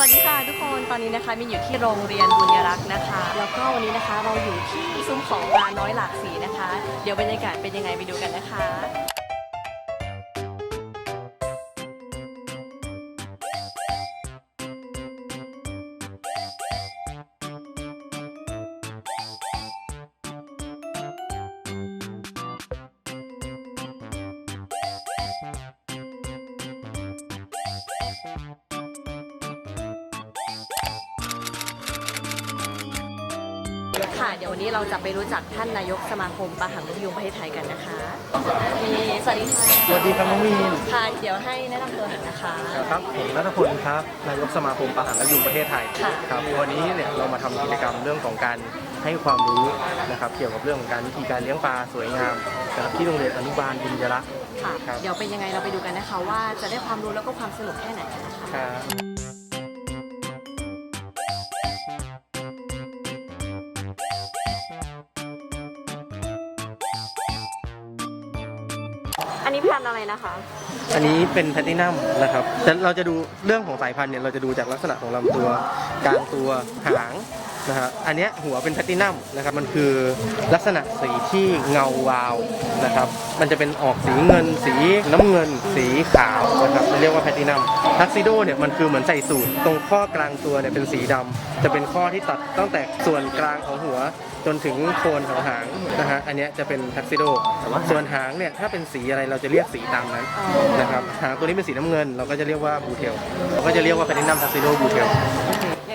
วัสดีค่ะทุกคนตอนนี้นะคะมินอยู่ที่โรงเรียนบุญยรักษ์นะคะ แล้วก็วันนี้นะคะเราอยู่ที่ซุ้มของปลาน้อยหลากสีนะคะ เดี๋ยวบรรยากาศเป็นยังไงไปดูกันนะคะ ค่ะ เดี๋ยววันนี้เราจะไปรู้จักท่านนายกสมาคมปลาหางนกยูงประเทศไทยกันนะคะมีสวัสดีค่ะสวัสดีครับน้องมีนค่ะเดี๋ยวให้แนะนำตัวหน่อยนะคะ ครับผมนัทพลครับนายกสมาคมปลาหางนกยูงประเทศไทยค่ะ ครับวันนี้เนี่ยเรามาทำกิจกรรมเรื่องของการให้ความรู้นะครับเกี่ยวกับเรื่องของการวิธีการเลี้ยงปลาสวยงามนะครับที่โรงเรียนอนุบาลบุญยรักษ์ ค่ะ ครับ เดี๋ยวเป็นยังไงเราไปดูกันนะคะ ว่าจะได้ความรู้แล้วก็ความสนุกแค่ไหนนะคะ ครับ อันนี้พันธุ์อะไรนะคะ อันนี้เป็นแพลตตินัมนะครับแต่เราจะดูเรื่องของสายพันธุ์เนี่ยเราจะดูจากลักษณะของลำตัวกลางตัวหาง นะฮะอันนี้หัวเป็นแพลตตินัมนะครับมันคือลักษณะสีที่เงาวาวนะครับมันจะเป็นออกสีเงิน สีน้ำเงิน สีขาวนะครับเรียกว่าแพลตตินัมทักซิโดเนี่ยมันคือเหมือนใส่สูตรตรงข้อกลางตัวเนี่ยเป็นสีดำจะเป็นข้อที่ตัดตั้งแต่ส่วนกลางของหัวจนถึงโคนของหางนะฮะอันนี้จะเป็นทักซิโดส่วนหางเนี่ยถ้าเป็นสีอะไรเราจะเรียกสีตามนั้นนะครับหางตัวนี้เป็นสีน้ำเงิน เราก็จะเรียกว่าบูเทลเราก็จะเรียกว่าแพลตินัมทักซิโดบูเทล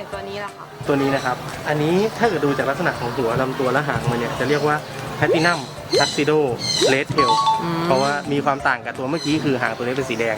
อย่างตัวนี้ล่ะค่ะ ตัวนี้นะครับ อันนี้ถ้าเกิดดูจากลักษณะของหัวลำตัวและหางมันเนี่ยจะเรียกว่าแพลตินัมทักซิโดเลดเทลอืมเพราะว่ามีความต่างกับตัวเมื่อกี้คือหางตัวนี้เป็นสีแดง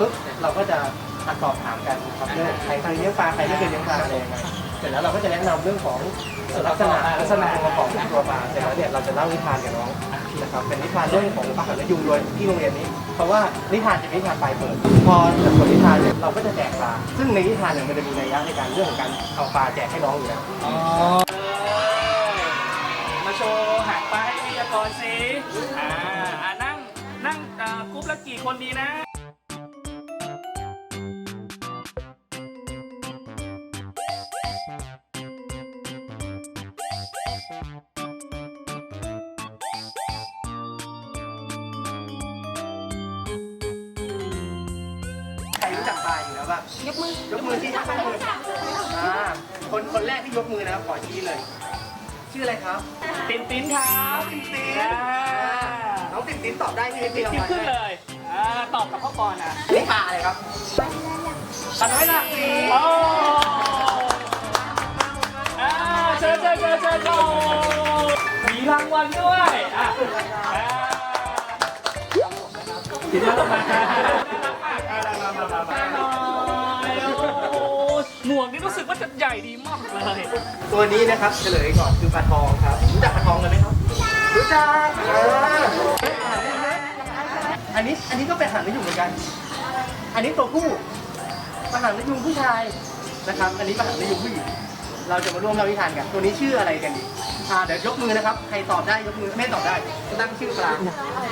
ปุ๊บเราก็จะมาสอบถามกันครับเรื่องใครเคยเลี้ยงปลาใครไม่เคยเลี้ยงปลาอะไรยังไงเสร็จแล้วเราก็จะแนะนำเรื่องของลักษณะลักษณะองค์ประกอบของตัวปลาเสร็จแล้วเนี่ยเราจะเล่านิทานกับน้องนะครับเป็นนิทานเรื่องของปลาหางนยูงโดยที่โรงเรียนนี้ เพราะว่านิทานจะเป็นนิทานปลายเปิด พอจากบทนิทานเนี่ยเราก็จะแจกปลาซึ่งในนิทานเนี่ยมันจะมีนัยยะในการเรื่องของการเอาปลาแจกให้น้องอยู่แล้วมาโชว์หางปลาให้วิทยากรสิอ่านั่งนั่งกรุ๊ปละกี่คนดีนะ รรู้จักปลาอยู่แล้วบ้างยกมือยกมือที่ยกมืออ่าคนคนแรกที่ยกมือนะครับขอชี้เลย ชื่ออะไรครับตินตินครับติ๊นติ๊นอ่าน้องติ๊นติ๊นตอบได้ที่ติเดีนยวตินขึ้นเลยอ่าตอบกับพ่อก่อนอะนี่ปลาอะไรครับอันน้อยหลักสีโอ้อ่าเชิญเชิญเชิญเชิญเชิญมีรางวัลด้วยอะอ่าทีนี้เรามา มามามามามาโอ้หมวกนี่รู้สึกว่าจะใหญ่ดีมากเลยตัวนี้นะครับเฉลยก่อนคือปลาทองครับรู้จักปลาทองกันไหมครับรู้จักอ่าอันนี้อันนี้ก็เป็นอาหารนกยุงเหมือนกัน อันนี้ตัวผู้ปลาหางนกยุงผู้ชายนะครับ อันนี้ปลาหางนกยุงผู้หญิงเราจะมาร่วมเล่านิทานกัน ตัวนี้ชื่ออะไรกันดีอ่าเดี๋ยวยกมือนะครับ ใครตอบได้ยกมือไม่ตอบได้ตั้งชื่อปลา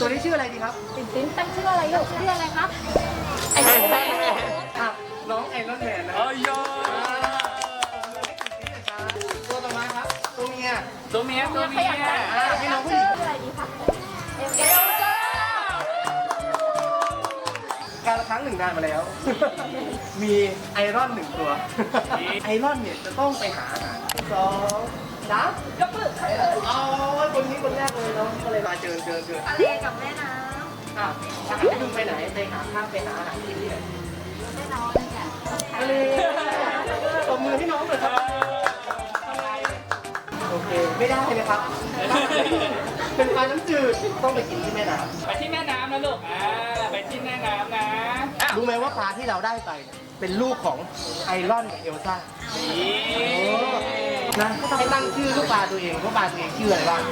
ตัวนี้ชื่ออะไรดีครับติ๋นติ๋นตั้งชื่ออะไรลูกชื่ออะไรครับอ่ ตัวเมียตัวเมียอ่าให้น้องผู้หญิงชื่ออะไรดีคะเอลเอลซ่าการละครั้งหนึ่งนานมาแล้ว มีไอรอนหนึ่งตัว ไอรอนเนี่ยจะต้องไปหาอาหารสองสามยกมือเอาคนนี้คนแรกเลยเนาะก็เลยมาเจอเจอเจอทะเลกับแม่น้อะอาหารที่มึงไปไหนไปหาข้าวไปหาอาหารที่นี่ไหนำแม่น้องเนี่ยทะเลตบมือให้น้องเลยครับโอเค ไม่ได้นะครับ เป็นปลาน้ำจืดต้องไปกินที่แม่น้ำไปที่แม่น้ำนะลูก อ่า ไปที่แม่น้ำนะอ้าวรู้ไหมว่าปลาที่เราได้ไปเนี่ยเป็นลูกของไอรอนกับเอลซ่านะให้ตั้งชื่อลูกปลาตัวเองลูกปลาตัวเองชื่ออะไรบ้าง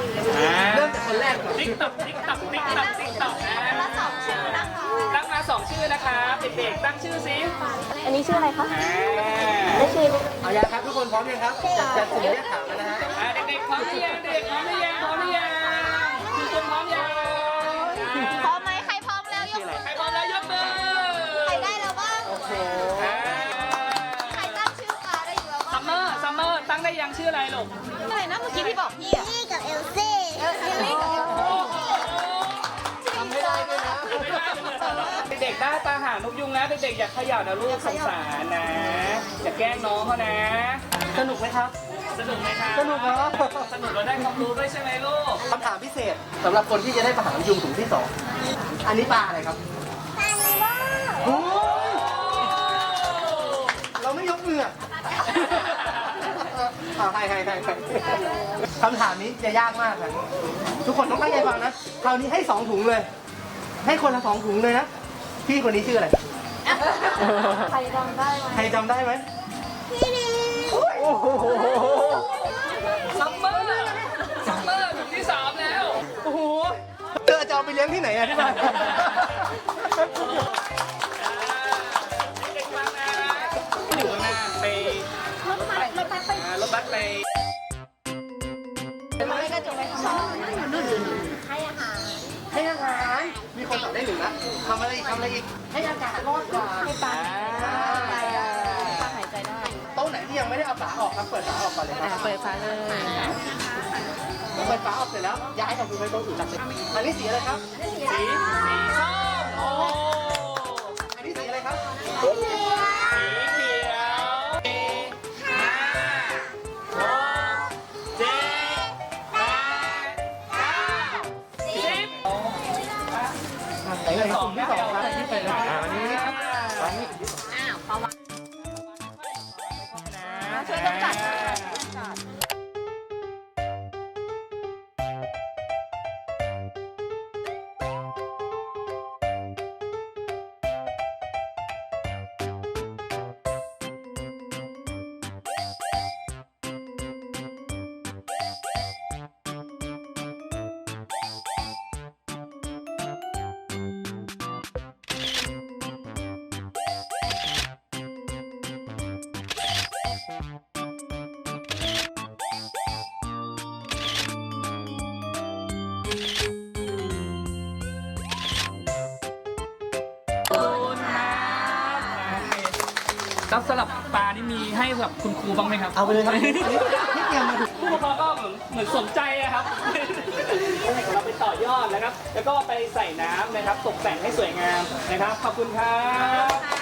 เริ่มจากคนแรกก่อนติ๊กต็อกติ๊กต็อกติ๊กต็อกติ๊กต็อกนะละสองชื่อนะคะตั้งมาสองชื่อนะครับเด็กๆตั้งชื่อสิอันนี้ชื่ออะไรคะ อ่าไม่ชื่อเอายังครับทุกคนพร้อมยังครับจะจะสุ่มเรียกถามแล้วนะฮะอ่าเด็ กพร้อมหรือยังเด็กพร้อมหรือยังพร้อมหรือยังทุกคนพร้อมยังพร้อมไหมใครพร้อมแล้วยกมือใครพร้อมแล้วยกมือใครได้แล้วบ้างโอ้โหใครตั้งชื่อปลาได้อยู่แล้วบ้างมเมอร์ซัมเมอร์ตั้งได้ยังชื่ออะไรลูกอะไรนะเมื่อกี้ที่บอกพี่อะลี่กับเอลซี่เอลลี่กับเอลโอ้ซี่โหทำให้ได้ด้วยนะเด็กๆได้ตาห่างนกยุงนะเด็กๆอยาเขย่านะลูกสงสารนะอย่าแกล้งน้องเขานะ สนุกไหมครับ สนุกไหมครับสนุกเหรอสนุกเราได้ความรู้ด้วยใช่ไหมลูกคำถามพิเศษสำหรับคนที่จะได้ปลาหางยุงถุงที่สองอันนี้ปลาอะไรครับปลาอะไรบ้างโอ้ยเราไม่ยกมืออะเอาให้ให้ให้ให้คำถามนี้จะยากมากนะทุกคนต้องตั้งใจฟังนะคราวนี้ให้สองถุงเลย ให้คนละสองถุงเลยนะ พี่คนนี้ชื่ออะไร ใครจำได้ไหม ใครจำได้ไหม พี่ดีโอ้โห ซัมเมอร์ซัมเมอร์ถุงที่สามแล้ว โอ้โห เธอจะเอาไปเลี้ยงที่ไหนอะที่บ้านอยู่ข้างหน้าไปรถบัสไปอ่ารถบัสไปไม่ก็จะไปทำให้อาหาร มีคนตอบได้หนึ่งนะทำอะไรอีกทำอะไรอีก ให้อากาศรอดกว่าให้ปลา เอาฝาออกครับเปิดฝาออกก่อนเลยคอ่ารับเปิดฟ้าเลยเปิดฝาออกเสร็จแล้วย้ายของคุณไปโต๊ะอื่นครับอันนี้สีอะไรครับ สีสีส้มโอ้ ครับสลับปลานี่มีให้สำหรับคุณครูบ้างไหมครับเอาไปเลยครับอันนี้ที่เตรียมมาดูผู้ปกครองก็เหมือนเหมือนสนใจอะครับ เราไปต่อยอดนะครับ แล้วก็ไปใส่น้ำนะครับ ตกแต่งให้สวยงามนะครับ ขอบคุณครับ